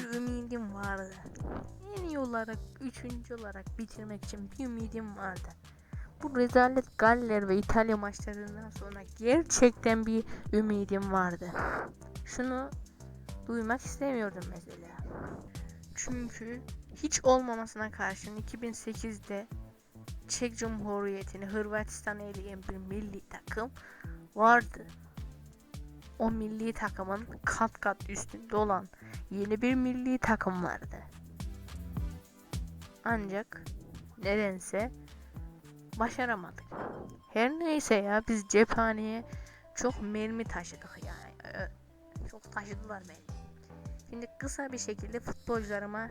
ümidim vardı. En iyi olarak, üçüncü olarak bitirmek için bir ümidim vardı. Bu rezalet Galler ve İtalya maçlarından sonra gerçekten bir ümidim vardı. Şunu duymak istemiyordum mesela. Çünkü hiç olmamasına karşın 2008'de Çek Cumhuriyeti'ni Hırvatistan'a eleyen bir milli takım vardı. O milli takımın kat kat üstünde olan yeni bir milli takım vardı. Ancak nedense başaramadık. Her neyse ya biz cephaneye çok mermi taşıdık yani. Çok taşıdılar beni. Şimdi kısa bir şekilde futbolcularıma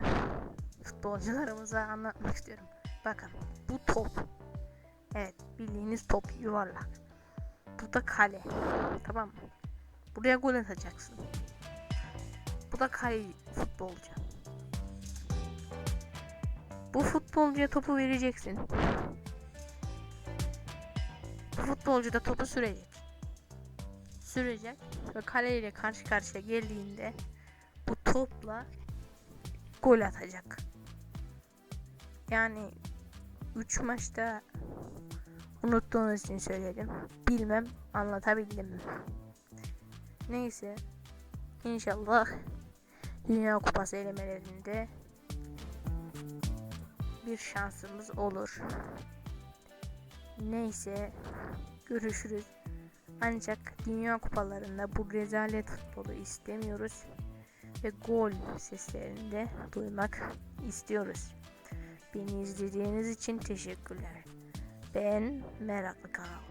futbolcularımıza anlatmak istiyorum. Bakın bu top. Evet bildiğiniz top yuvarlak. Bu da kale. Tamam mı? Buraya gol atacaksın. Bu da kale futbolcu. Bu futbolcuya topu vereceksin. Bu futbolcu da topu sürecek. Sürecek ve kaleyle karşı karşıya geldiğinde bu topla gol atacak. Yani 3 maçta unuttuğunuz için söyledim. Bilmem anlatabildim mi? Neyse. İnşallah Dünya Kupası elemelerinde bir şansımız olur. Neyse görüşürüz. Ancak Dünya Kupalarında bu rezalet futbolu istemiyoruz ve gol seslerini de duymak istiyoruz. Beni izlediğiniz için teşekkürler. Ben Meraklı Kanal.